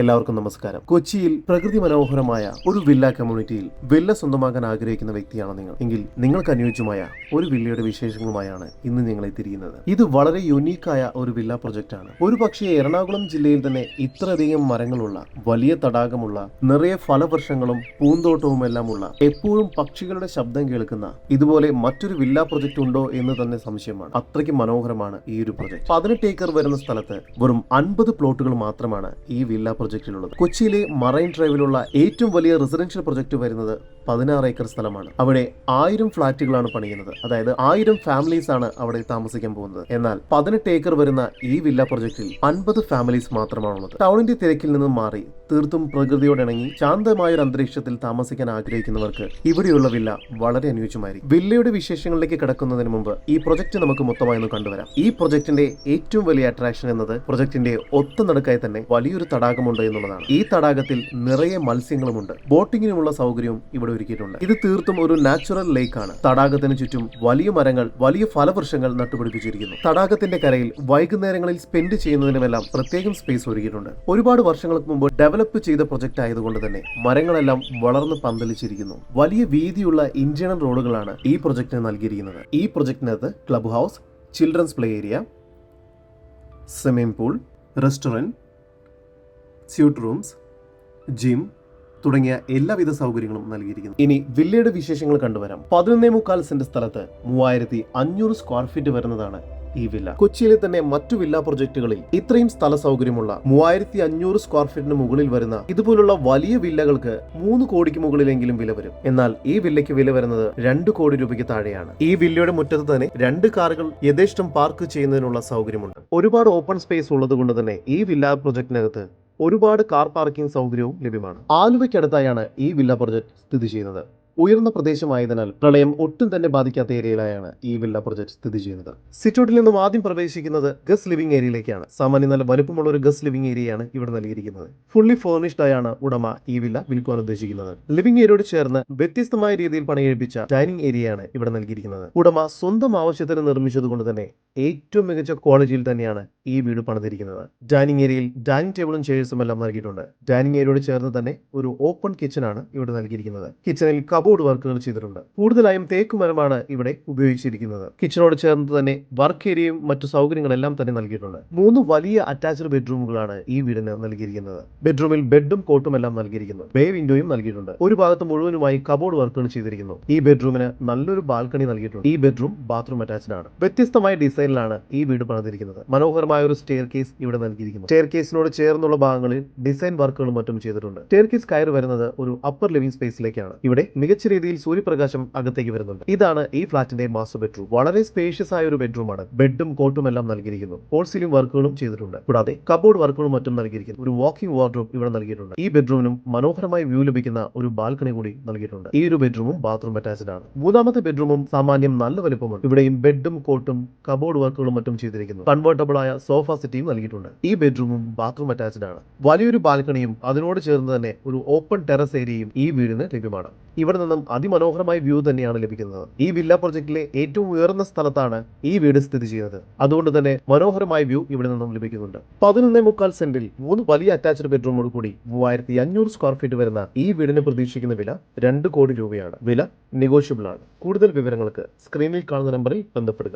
എല്ലാവർക്കും നമസ്കാരം. കൊച്ചിയിൽ പ്രകൃതി മനോഹരമായ ഒരു വില്ല കമ്മ്യൂണിറ്റിയിൽ വില്ല സ്വന്തമാക്കാൻ ആഗ്രഹിക്കുന്ന വ്യക്തിയാണ് നിങ്ങൾ. എങ്കിൽ നിങ്ങൾക്ക് അനുയോജ്യമായ ഒരു വില്ലയുടെ വിശേഷങ്ങളുമായാണ് ഇന്ന് നിങ്ങളെ എത്തിയിരിക്കുന്നത് ഇത് വളരെ യുണീക്കായ ഒരു വില്ല പ്രൊജക്റ്റ് ആണ്. ഒരു പക്ഷേ എറണാകുളം ജില്ലയിൽ തന്നെ ഇത്രയധികം മരങ്ങളുള്ള വലിയ തടാകമുള്ള നിറയെ ഫലവൃക്ഷങ്ങളും പൂന്തോട്ടവും എല്ലാം ഉള്ള എപ്പോഴും പക്ഷികളുടെ ശബ്ദം കേൾക്കുന്ന ഇതുപോലെ മറ്റൊരു വില്ല പ്രൊജക്റ്റ് ഉണ്ടോ എന്ന് തന്നെ സംശയമാണ്. അത്രയ്ക്ക് മനോഹരമാണ് ഈ ഒരു പ്രൊജക്ട് പതിനെട്ട് ഏക്കർ വരുന്ന സ്ഥലത്ത് വെറും അൻപത് പ്ലോട്ടുകൾ മാത്രമാണ് ഈ വില്ല പ്രൊജക്റ്റിലുള്ളത് കൊച്ചിയിലെ മറൈൻ ഡ്രൈവിലുള്ള ഏറ്റവും വലിയ റെസിഡൻഷ്യൽ പ്രൊജക്ട് വരുന്നത് പതിനാറ് ഏക്കർ സ്ഥലമാണ്. അവിടെ ആയിരം ഫ്ളാറ്റുകളാണ് പണിയുന്നത്. അതായത് ആയിരം ഫാമിലീസ് ആണ് അവിടെ താമസിക്കാൻ പോകുന്നത്. എന്നാൽ പതിനെട്ട് ഏക്കർ വരുന്ന ഈ വില്ല പ്രൊജക്റ്റിൽ അൻപത് ഫാമിലീസ് മാത്രമാണുള്ളത്. ടൗണിന്റെ തിരക്കിൽ നിന്നും മാറി തീർത്തും പ്രകൃതിയോടിണങ്ങി ശാന്തമായ ഒരു അന്തരീക്ഷത്തിൽ താമസിക്കാൻ ആഗ്രഹിക്കുന്നവർക്ക് ഇവിടെയുള്ള വില്ല വളരെ അനുയോജ്യമായിരിക്കും. വില്ലയുടെ വിശേഷങ്ങളിലേക്ക് കിടക്കുന്നതിന് മുമ്പ് ഈ പ്രൊജക്ട് നമുക്ക് മൊത്തമായി ഒന്ന് കണ്ടുവരാം. ഈ പ്രൊജക്ടിന്റെ ഏറ്റവും വലിയ അട്രാക്ഷൻ എന്നത് പ്രൊജക്ടിന്റെ ഒത്ത നടുക്കായി തന്നെ വലിയൊരു തടാകമുണ്ട് എന്നുള്ളതാണ്. ഈ തടാകത്തിൽ നിറയെ മത്സ്യങ്ങളുമുണ്ട്. ബോട്ടിങ്ങിനുമുള്ള സൗകര്യവും ഇവിടെ ഒരുക്കിയിട്ടുണ്ട്. ഇത് തീർത്തും ഒരു നാച്ചുറൽ ലേക്ക് ആണ്. തടാകത്തിന് ചുറ്റും വലിയ മരങ്ങൾ വലിയ ഫലവൃക്ഷങ്ങൾ നട്ടുപിടിപ്പിച്ചിരിക്കുന്നു. തടാകത്തിന്റെ കരയിൽ വൈകുന്നേരങ്ങളിൽ സ്പെൻഡ് ചെയ്യുന്നതിനുമെല്ലാം പ്രത്യേകം സ്പേസ് ഒരുക്കിയിട്ടുണ്ട്. ഒരുപാട് വർഷങ്ങൾക്ക് മുമ്പ് ഡെവലപ്പ് ചെയ്ത പ്രൊജക്ട് ആയതുകൊണ്ട് തന്നെ മരങ്ങളെല്ലാം വളർന്ന് പന്തലിച്ചിരിക്കുന്നു. വലിയ വീതിയുള്ള ഇന്ത്യൻ റോഡുകളാണ് ഈ പ്രൊജക്ടിന് നൽകിയിരിക്കുന്നത്. ഈ പ്രൊജക്ടിനകത്ത് club house children's play area swimming pool restaurant suite rooms gym തുടങ്ങിയ എല്ലാവിധ സൗകര്യങ്ങളും നൽകിയിരിക്കുന്നു. ഇനി വില്ലയുടെ വിശേഷങ്ങൾ കണ്ടുവരാം. പതിനൊന്നേ മുക്കാൽ സെന്റ് സ്ഥലത്ത് മൂവായിരത്തി അഞ്ഞൂറ് സ്ക്വയർ ഫീറ്റ് വരുന്നതാണ് ഈ വില്ല. കൊച്ചിയിലെ തന്നെ മറ്റു വില്ല പ്രൊജക്ടുകളിൽ ഇത്രയും സ്ഥല സൗകര്യമുള്ള മൂവായിരത്തി അഞ്ഞൂറ് സ്ക്വയർ ഫീറ്റിന് മുകളിൽ വരുന്ന ഇതുപോലുള്ള വലിയ വില്ലകൾക്ക് മൂന്ന് കോടിക്ക് മുകളിലെങ്കിലും വില വരും. എന്നാൽ ഈ വില്ലയ്ക്ക് വില വരുന്നത് രണ്ട് കോടി രൂപയ്ക്ക് താഴെയാണ്. ഈ വില്ലയുടെ മുറ്റത്ത് തന്നെ രണ്ട് കാറുകൾ യഥേഷ്ടം പാർക്ക് ചെയ്യുന്നതിനുള്ള സൗകര്യമുണ്ട്. ഒരുപാട് ഓപ്പൺ സ്പേസ് ഉള്ളത് കൊണ്ട് തന്നെ ഈ വില്ല പ്രൊജക്ടിനകത്ത് ഒരുപാട് കാർ പാർക്കിംഗ് സൗകര്യവും ലഭ്യമാണ്. ആലുവയ്ക്കടുത്തായാണ് ഈ വില്ല പ്രൊജക്ട് സ്ഥിതി ചെയ്യുന്നത്. ഉയർന്ന പ്രദേശമായതിനാൽ പ്രളയം ഒട്ടും തന്നെ ബാധിക്കാത്ത ഏരിയയിലായാണ് ഈ വില്ല പ്രൊജക്ട് സ്ഥിതി ചെയ്യുന്നത്. സിറ്റൗട്ടിൽ നിന്നും ആദ്യം പ്രവേശിക്കുന്നത് ഗസ് ലിവിംഗ് ഏരിയയിലേക്കാണ്. സാമാന്യം നല്ല വലുപ്പമുള്ള ഒരു ഗസ് ലിവിംഗ് ഏരിയയാണ് ഇവിടെ നൽകിയിരിക്കുന്നത്. ഫുള്ളി ഫേർണിഷ്ഡ് ആയാണ് ഉടമ ഈ വില്ല വിൽക്കുവാൻ ഉദ്ദേശിക്കുന്നത്. ലിവിംഗ് ഏരിയയോട് ചേർന്ന് വ്യത്യസ്തമായ രീതിയിൽ പണിയെഴുപ്പിച്ച ഡൈനിങ് ഏരിയയാണ് ഇവിടെ നൽകിയിരിക്കുന്നത്. ഉടമ സ്വന്തം ആവശ്യത്തിന് നിർമ്മിച്ചതുകൊണ്ട് തന്നെ ഏറ്റവും മികച്ച ക്വാളിറ്റിയിൽ തന്നെയാണ് ഈ വീട് പണിതിരിക്കുന്നത്. ഡൈനിങ് ഏരിയയിൽ ഡൈനിങ് ടേബിളും ചെയർസും എല്ലാം നൽകിയിട്ടുണ്ട്. ഡൈനിങ് ഏരിയയോട് ചേർന്ന് തന്നെ ഒരു ഓപ്പൺ കിച്ചൺ ആണ് ഇവിടെ നൽകിയിരിക്കുന്നത്. കിച്ചണിൽ കബോർഡ് വർക്കുകൾ ചെയ്തിട്ടുണ്ട്. കൂടുതലായും തേക്ക് മരമാണ് ഇവിടെ ഉപയോഗിച്ചിരിക്കുന്നത്. കിച്ചണോട് ചേർന്ന് തന്നെ വർക്ക് ഏരിയയും മറ്റു സൗകര്യങ്ങളെല്ലാം തന്നെ നൽകിയിട്ടുണ്ട്. മൂന്ന് വലിയ അറ്റാച്ച്ഡ് ബെഡ്റൂമുകളാണ് ഈ വീടിന് നൽകിയിരിക്കുന്നത്. ബെഡ്റൂമിൽ ബെഡും കോട്ടും എല്ലാം നൽകിയിരിക്കുന്നു. ബേ വിൻഡോയും നൽകിയിട്ടുണ്ട്. ഒരു ഭാഗത്ത് മുഴുവനുമായി കബോർഡ് വർക്കുകൾ ചെയ്തിരിക്കുന്നു. ഈ ബെഡ്റൂമിന് നല്ലൊരു ബാൽക്കണി നൽകിയിട്ടുണ്ട്. ഈ ബെഡ്റൂം ബാത്റൂം അറ്റാച്ച്ഡ് ആണ്. വ്യത്യസ്തമായ ഡിസൈനിലാണ് ഈ വീട് പണിതിരിക്കുന്നത്. മനോഹരമായ ഒരു സ്റ്റെയർ കേസ് ഇവിടെ നൽകിയിരിക്കുന്നു. സ്റ്റെയർ കേസിനോട് ചേർന്നുള്ള ഭാഗങ്ങളിൽ ഡിസൈൻ വർക്കുകളും മറ്റും ചെയ്തിട്ടുണ്ട്. സ്റ്റെയർ കേസ് കയറി വരുന്നത് ഒരു അപ്പർ ലിവിംഗ് സ്പേസിലേക്കാണ് ഇവിടെ മികച്ച രീതിയിൽ സൂര്യപ്രകാശം അകത്തേക്ക് വരുന്നുണ്ട്. ഇതാണ് ഈ ഫ്ലാറ്റിന്റെ മാസ്റ്റർ ബെഡ്റൂം വളരെ സ്പേഷ്യസ് ആയ ഒരു ബെഡ്റൂമാണ് ബെഡും കോട്ടും എല്ലാം നൽകിയിരിക്കുന്നു. ഹോൾ സീലിംഗ് വർക്കുകളും ചെയ്തിട്ടുണ്ട്. കൂടാതെ കബോർഡ് വർക്കുകളും മറ്റും നൽകിയിരിക്കുന്നു. ഒരു വാക്കിംഗ് വാർഡ്രോബ് ഇവിടെ നൽകിയിട്ടുണ്ട്. ഈ ബെഡ്റൂമിനും മനോഹരമായ വ്യൂ ലഭിക്കുന്ന ഒരു ബാൽക്കണി കൂടി നൽകിയിട്ടുണ്ട്. ഈ ഒരു ബെഡ്റൂമും ബാത്റൂം അറ്റാച്ച്ഡ് ആണ്. മൂന്നാമത്തെ ബെഡ്റൂമും സാമാന്യം നല്ല വലുപ്പമുണ്ട്. ഇവിടെയും ബെഡും കോട്ടും കബോർഡ് വർക്കുകളും മറ്റും ചെയ്തിരിക്കുന്നു. കൺവേർട്ടബിൾ ആയ സോഫ സെറ്റിയും നൽകിയിട്ടുണ്ട്. ഈ ബെഡ്റൂമും ബാത്റൂം അറ്റാച്ച്ഡ് ആണ്. വലിയൊരു ബാൽക്കണിയും അതിനോട് ചേർന്ന് തന്നെ ഒരു ഓപ്പൺ ടെറസ് ഏരിയയും ഈ വീടിന് ലഭ്യമാണ്. ഇവിടെ നിന്നും അതിമനോഹരമായ വ്യൂ തന്നെയാണ് ലഭിക്കുന്നത്. ഈ വില്ല പ്രൊജക്ടിലെ ഏറ്റവും ഉയർന്ന സ്ഥലത്താണ് ഈ വീട് സ്ഥിതി ചെയ്യുന്നത്. അതുകൊണ്ട് തന്നെ മനോഹരമായ വ്യൂ ഇവിടെ നിന്നും ലഭിക്കുന്നുണ്ട്. പതിനൊന്നേ മുക്കാൽ സെന്റിൽ മൂന്ന് വലിയ അറ്റാച്ച്ഡ് ബെഡ്റൂമോട് കൂടി മൂവായിരത്തി അഞ്ഞൂറ് സ്ക്വയർ ഫീറ്റ് വരുന്ന ഈ വീടിന് പ്രതീക്ഷിക്കുന്ന വില രണ്ട് കോടി രൂപയാണ്. വില നെഗോഷ്യബിൾ ആണ് കൂടുതൽ വിവരങ്ങൾക്ക് സ്ക്രീനിൽ കാണുന്ന നമ്പറിൽ ബന്ധപ്പെടുക.